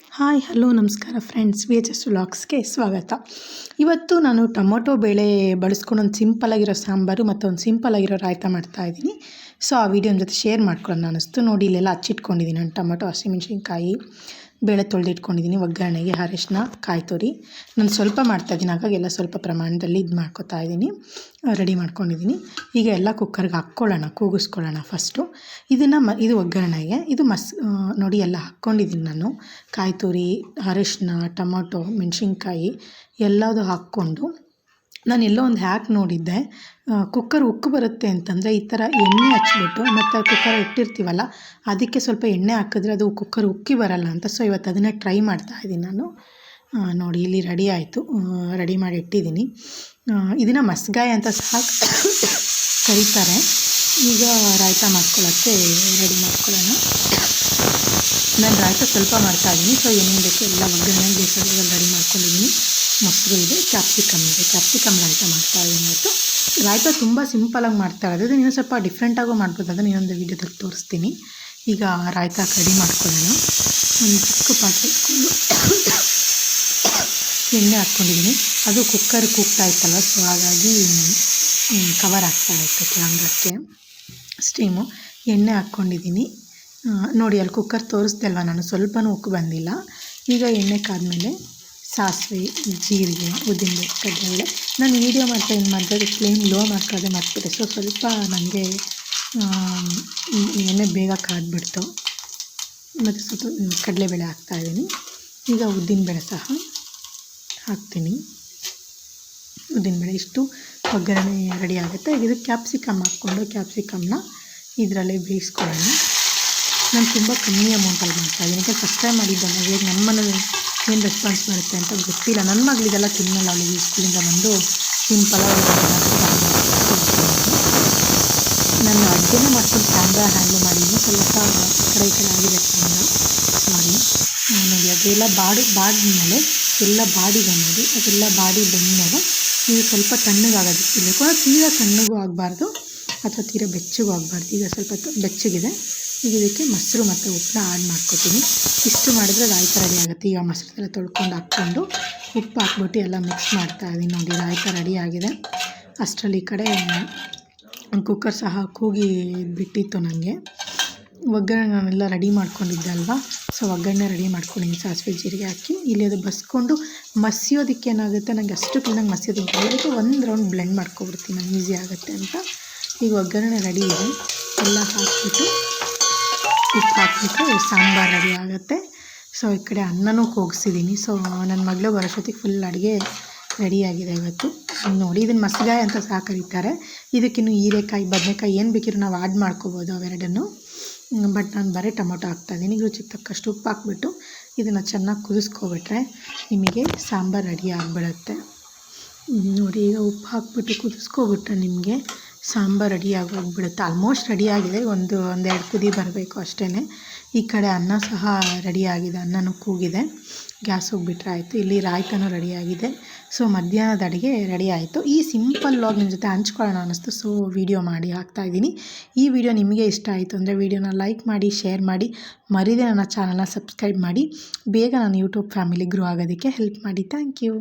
Hi, hello, ನಮಸ್ಕಾರ friends V H S ವ್ಲಾಗ್ಸ್ಗೆ ಸ್ವಾಗತ. ಇವತ್ತು ನಾನು ಟೊಮೊಟೊ ಬೇಳೆ ಬಳಸ್ಕೊಂಡು ಒಂದು ಸಿಂಪಲಾಗಿರೋ ಸಾಂಬಾರು ಮತ್ತು ಒಂದು ಸಿಂಪಲಾಗಿರೋ ರಾಯ್ತ ಮಾಡ್ತಾಯಿದ್ದೀನಿ ಸೊ ಆ ವಿಡಿಯೋ ಜೊತೆ ಶೇರ್ ಮಾಡ್ಕೊಳ್ಳೋಣ ಅನ್ನಿಸ್ತು. ನೋಡಿ, ಇಲ್ಲೆಲ್ಲ ಹಚ್ಚಿಟ್ಕೊಂಡಿದ್ದೀನಿ ನಾನು ಟೊಮೊಟೊ, ಹಸಿಮೆಣ್ಸಿನ್ಕಾಯಿ ಬೇಳೆ ತೊಳೆದಿಟ್ಕೊಂಡಿದ್ದೀನಿ ಒಗ್ಗರಣೆಗೆ ಅರಿಶಿನ ಕಾಯಿ ತುರಿ. ನಾನು ಸ್ವಲ್ಪ ಮಾಡ್ತಾ ಇದ್ದೀನಿ ಆಗ ಎಲ್ಲ ಸ್ವಲ್ಪ ಪ್ರಮಾಣದಲ್ಲಿ ಇದು ಮಾಡ್ಕೊತಾ ಇದ್ದೀನಿ. ರೆಡಿ ಮಾಡ್ಕೊಂಡಿದ್ದೀನಿ ಈಗ ಎಲ್ಲ ಕುಕ್ಕರ್ಗೆ ಹಾಕ್ಕೊಳ್ಳೋಣ, ಕೂಗಿಸ್ಕೊಳ್ಳೋಣ ಫಸ್ಟು ಇದನ್ನು ಮ, ಇದು ಒಗ್ಗರಣೆಗೆ, ಇದು ಮಸ್ ನೋಡಿ ಎಲ್ಲ ಹಾಕ್ಕೊಂಡಿದ್ದೀನಿ ನಾನು. ಕಾಯಿ ತುರಿ ಅರಿಶಿನ ಟೊಮೊಟೊ, ಮೆಣಸಿನ್ಕಾಯಿ ಎಲ್ಲದೂ ಹಾಕ್ಕೊಂಡು ನಾನು ಎಲ್ಲೋ ಒಂದು ಹ್ಯಾಕ್ ನೋಡಿದ್ದೆ ಕುಕ್ಕರ್ ಉಕ್ಕು ಬರುತ್ತೆ ಅಂತಂದರೆ ಈ ಥರ ಎಣ್ಣೆ ಹಚ್ಬಿಟ್ಟು, ಮತ್ತು ಕುಕ್ಕರ್ ಇಟ್ಟಿರ್ತೀವಲ್ಲ, ಅದಕ್ಕೆ ಸ್ವಲ್ಪ ಎಣ್ಣೆ ಹಾಕಿದ್ರೆ ಅದು ಕುಕ್ಕರ್ ಉಕ್ಕಿ ಬರಲ್ಲ ಅಂತ, ಸೊ ಇವತ್ತು ಅದನ್ನೇ ಟ್ರೈ ಮಾಡ್ತಾ ಇದ್ದೀನಿ ನಾನು. ನೋಡಿ, ಇಲ್ಲಿ ರೆಡಿ ಆಯಿತು. ರೆಡಿ ಮಾಡಿ ಇಟ್ಟಿದ್ದೀನಿ. ಇದನ್ನು ಮಸ್ಗಾಯಿ ಅಂತ ಸಹ ಕರೀತಾರೆ. ಈಗ ರಾಯ್ತ ಮಾಡ್ಕೊಳ್ಳೋಕ್ಕೆ ರೆಡಿ ಮಾಡ್ಕೊಳ್ಳೋಣ. ನಾನು ರಾಯ್ತ ಸ್ವಲ್ಪ ಮಾಡ್ತಾಯಿದ್ದೀನಿ ಸೊ ಏನೇನು ಬೇಕು ಎಲ್ಲ ಒಗ್ಗರಣೆ ಬೇಕಾದ್ರೆ ರೆಡಿ ಮಾಡ್ಕೊಂಡಿದ್ದೀನಿ. ಮೊಸರು ಇದೆ ಕ್ಯಾಪ್ಸಿಕಮ್ ಇದೆ. ಕ್ಯಾಪ್ಸಿಕಮ್ ರಾಯ್ತ ಮಾಡ್ತಾಯಿದ್ದೀನಿ ಇವತ್ತು. ರಾಯ್ತ ತುಂಬ ಸಿಂಪಲಾಗಿ ಮಾಡ್ತಾ ಇರೋದು. ಇನ್ನೂ ಸ್ವಲ್ಪ ಡಿಫ್ರೆಂಟಾಗೂ ಮಾಡ್ಬೋದು. ಅದನ್ನು ಇನ್ನೊಂದು ವೀಡಿಯೋದಲ್ಲಿ ತೋರಿಸ್ತೀನಿ. ಈಗ ರಾಯ್ತ ಕಡಿ ಮಾಡ್ಕೊಳ್ಳೋಣ. ಒಂದು ಚಿಕ್ಕ ಪಾತ್ರೆ ಎಣ್ಣೆ ಹಾಕ್ಕೊಂಡಿದ್ದೀನಿ. ಅದು ಕುಕ್ಕರ್ ಕೂಗ್ತಾ ಇತ್ತಲ್ಲ ಸೊ ಹಾಗಾಗಿ ಕವರ್ ಆಗ್ತಾ ಇತ್ತು ಕ್ಯಾಮ್ರಕ್ಕೆ. ಸ್ಟೀಮು ಎಣ್ಣೆ ಹಾಕ್ಕೊಂಡಿದ್ದೀನಿ. ನೋಡಿ, ಅಲ್ಲಿ ಕುಕ್ಕರ್ ತೋರಿಸ್ದೆ ಅಲ್ವಾ? ನಾನು ಸ್ವಲ್ಪನೂ ಉಕ್ಕು ಬಂದಿಲ್ಲ. ಈಗ ಎಣ್ಣೆ ಕಾದ್ಮೇಲೆ ಸಾಸಿವೆ, ಜೀರಿಗೆ, ಉದ್ದಿನಬೇಳೆ, ಕಡಲೆಬೇಳೆ. ನಾನು ವೀಡಿಯೋ ಮಾಡ್ತಾ ಏನು ಮಾಡಿದೆ ಫ್ಲೇಮ್ ಲೋ ಮಾಡ್ಕೊಳ್ಳೋದೆ ಮಾಡ್ತಾರೆ ಸೊ ಸ್ವಲ್ಪ ನನಗೆ ಎಣ್ಣೆ ಬೇಗ ಕಾದ್ಬಿಡ್ತು. ಮತ್ತು ಸ್ವಲ್ಪ ಕಡಲೆಬೇಳೆ ಹಾಕ್ತಾಯಿದ್ದೀನಿ ಈಗ ಉದ್ದಿನ ಉದ್ದಿನಬೇಳೆ ಸಹ ಹಾಕ್ತೀನಿ. ಉದ್ದಿನ ಉದ್ದಿನಬೇಳೆ ಇಷ್ಟು ಒಗ್ಗರಣೆ ರೆಡಿ ಆಗುತ್ತೆ. ಇದು ಕ್ಯಾಪ್ಸಿಕಮ್ ಹಾಕ್ಕೊಂಡು ಕ್ಯಾಪ್ಸಿಕಮ್ನ ಇದರಲ್ಲೇ ಬೇಯಿಸ್ಕೊಳ್ಳೋಣ. ನಾನು ತುಂಬ ಕಮ್ಮಿ ಅಮೌಂಟಲ್ಲಿ ಮಾಡ್ತಾಯಿದ್ದೀನಿ ಯಾಕೆ ಫಸ್ಟ್ ಟೈಮ್ ಮಾಡಿದ್ದಲ್ಲ ಹೇಗೆ ನಮ್ಮ ಏನು ರೆಸ್ಪಾನ್ಸ್ ಬರುತ್ತೆ ಅಂತ ಗೊತ್ತಿಲ್ಲ. ನನ್ನ ಮಗಳಿದೆಲ್ಲ ತಿನ್ನಲ್ಲ ಅವಳಿಗೆ ಸ್ಕೂಲಿಂದ ಬಂದು ಸಿಂಪಲಾಗಿ ನಾನು ಅಡುಗೆನೇ ಮಾಡ್ಕೊಂಡು ಕ್ಯಾಮ್ರಾ ಹ್ಯಾಂಡಲ್ ಮಾಡಿದ್ದೀನಿ ಸ್ವಲ್ಪ ಕಡೆ ಆಗಿದೆ ಸಾರಿ ನೋಡಿ ಅದೆಲ್ಲ ಬಾಡಿ, ಬಾಡಿದ್ಮೇಲೆ ಎಲ್ಲ ಬಾಡಿ ಬಂದಿದೆ. ಅದೆಲ್ಲ ಬಾಡಿ ಬಂದಮೇಲೆ ಇದು ಸ್ವಲ್ಪ ತಣ್ಣಗಾಗೋದಕ್ಕೆ ಇರಬೇಕು ತೀರಾ ತಣ್ಣಗೂ ಆಗಬಾರ್ದು. ಅಥವಾ ತೀರಾ ಬೆಚ್ಚಗೂ ಆಗಬಾರ್ದು. ಈಗ ಸ್ವಲ್ಪ ಬೆಚ್ಚಗಿದೆ. ಈಗ ಇದಕ್ಕೆ ಮೊಸರು ಮತ್ತು ಉಪ್ಪನ್ನ ಆ್ಯಡ್ ಮಾಡ್ಕೊತೀನಿ. ಇಷ್ಟು ಮಾಡಿದ್ರೆ ರಾಯ್ತ ರೆಡಿ ಆಗುತ್ತೆ. ಈಗ ಮೊಸರು ತೊಳ್ಕೊಂಡು ಹಾಕ್ಕೊಂಡು ಉಪ್ಪು ಹಾಕ್ಬಿಟ್ಟು ಎಲ್ಲ ಮಿಕ್ಸ್ ಮಾಡ್ತಾ ಇದ್ದೀನಿ ನೋಡಿ ರಾಯ್ತ ರೆಡಿ ಆಗಿದೆ. ಅಷ್ಟರಲ್ಲಿ ಈ ಕಡೆ ಕುಕ್ಕರ್ ಸಹ ಕೂಗಿ ಬಿಟ್ಟಿತ್ತು ನನಗೆ ಒಗ್ಗರಣೆ ನಾನೆಲ್ಲ ರೆಡಿ ಮಾಡ್ಕೊಂಡಿದ್ದೆ ಅಲ್ವಾ? ಸೊ ಒಗ್ಗರಣೆ ರೆಡಿ ಮಾಡ್ಕೊಂಡಿದ್ದೀನಿ ಸಾಸಿವೆ ಜೀರಿಗೆ ಹಾಕಿ. ಇಲ್ಲಿ ಅದು ಬಸ್ಕೊಂಡು ಮಸಿಯೋದಕ್ಕೆ ಏನಾಗುತ್ತೆ? ನನಗೆ ಅಷ್ಟು ಕ್ಲೀನಾಗಿ ಮಸಿಯೋದಕ್ಕೆ ಅದಕ್ಕೆ ಒಂದು ರೌಂಡ್ ಬ್ಲೆಂಡ್ ಮಾಡ್ಕೊಬಿಡ್ತೀನಿ ನಾನು. ಈಸಿ ಆಗುತ್ತೆ ಅಂತ. ಈಗ ಒಗ್ಗರಣೆ ರೆಡಿ ಇದೆ. ಎಲ್ಲ ಹಾಕಿಬಿಟ್ಟು ಉಪ್ಪು ಹಾಕಿಬಿಟ್ಟು ಸಾಂಬಾರು ರೆಡಿ ಆಗುತ್ತೆ. ಸೊ ಈ ಕಡೆ ಅನ್ನನೂ ಕೂಗಿಸಿದ್ದೀನಿ ಸೊ ನನ್ನ ಮಗಳು ಬರೋಷ್ಟೊತ್ತಿಗೆ ಫುಲ್ ಅಡುಗೆ ರೆಡಿಯಾಗಿದೆ ಇವತ್ತು. ನೋಡಿ ಇದನ್ನು ಮಸಗಾಯಿ ಅಂತ ಸಹ ಕರೀತಾರೆ. ಇದಕ್ಕಿನ್ನು ಹೀರೆಕಾಯಿ, ಬದನೆಕಾಯಿ ಏನು ಬೇಕಿರೋ ನಾವು ಆ್ಯಡ್ ಮಾಡ್ಕೋಬೋದು ಅವೆರಡನ್ನು. ಬಟ್ ನಾನು ಬರೀ ಟೊಮೊಟೊ ಹಾಕ್ತಾಯಿದ್ದೀನಿ ರುಚಿಗೆ ತಕ್ಕಷ್ಟು ಉಪ್ಪು ಹಾಕ್ಬಿಟ್ಟು ಇದನ್ನು ಚೆನ್ನಾಗಿ ಕುದಿಸ್ಕೊಬಿಟ್ರೆ ನಿಮಗೆ ಸಾಂಬಾರು ರೆಡಿ ಆಗಿಬಿಡುತ್ತೆ. ನೋಡಿ, ಈಗ ಉಪ್ಪು ಹಾಕ್ಬಿಟ್ಟು ಕುದಿಸ್ಕೊಬಿಟ್ರೆ ನಿಮಗೆ ಸಾಂಬಾರು ರೆಡಿ ಆಗೋಗ್ಬಿಡುತ್ತೆ. ಆಲ್ಮೋಸ್ಟ್ ರೆಡಿ ಆಗಿದೆ. ಒಂದು, ಒಂದೆರಡು ಕುದಿ ಬರಬೇಕು ಅಷ್ಟೇ ಈ ಕಡೆ ಅನ್ನ ಸಹ ರೆಡಿಯಾಗಿದೆ ಅನ್ನನೂ ಕೂಗಿದೆ. ಗ್ಯಾಸ್ ಹೋಗಿಬಿಟ್ರೆ ಆಯಿತು. ಇಲ್ಲಿ ರಾಯ್ತನೂ ರೆಡಿಯಾಗಿದೆ ಸೊ ಮಧ್ಯಾಹ್ನದ ಅಡುಗೆ ರೆಡಿ ಆಯಿತು. ಈ ಸಿಂಪಲ್ ವ್ಲಾಗ್ ನಿಮ್ಮ ಜೊತೆ ಹಂಚ್ಕೊಳ್ಳೋಣ ಅನ್ನಿಸ್ತು. ಸೊ ವೀಡಿಯೋ ಮಾಡಿ ಹಾಕ್ತಾಯಿದ್ದೀನಿ ಈ ವಿಡಿಯೋ ನಿಮಗೆ ಇಷ್ಟ ಆಯಿತು ಅಂದರೆ ವೀಡಿಯೋನ ಲೈಕ್ ಮಾಡಿ ಶೇರ್ ಮಾಡಿ. ಮರಿದೇ ನನ್ನ ಚಾನಲ್ನ ಸಬ್ಸ್ಕ್ರೈಬ್ ಮಾಡಿ. ಬೇಗ ನಾನು ಯೂಟ್ಯೂಬ್ ಫ್ಯಾಮಿಲಿ ಗ್ರೋ ಆಗೋದಕ್ಕೆ ಹೆಲ್ಪ್ ಮಾಡಿ. Thank you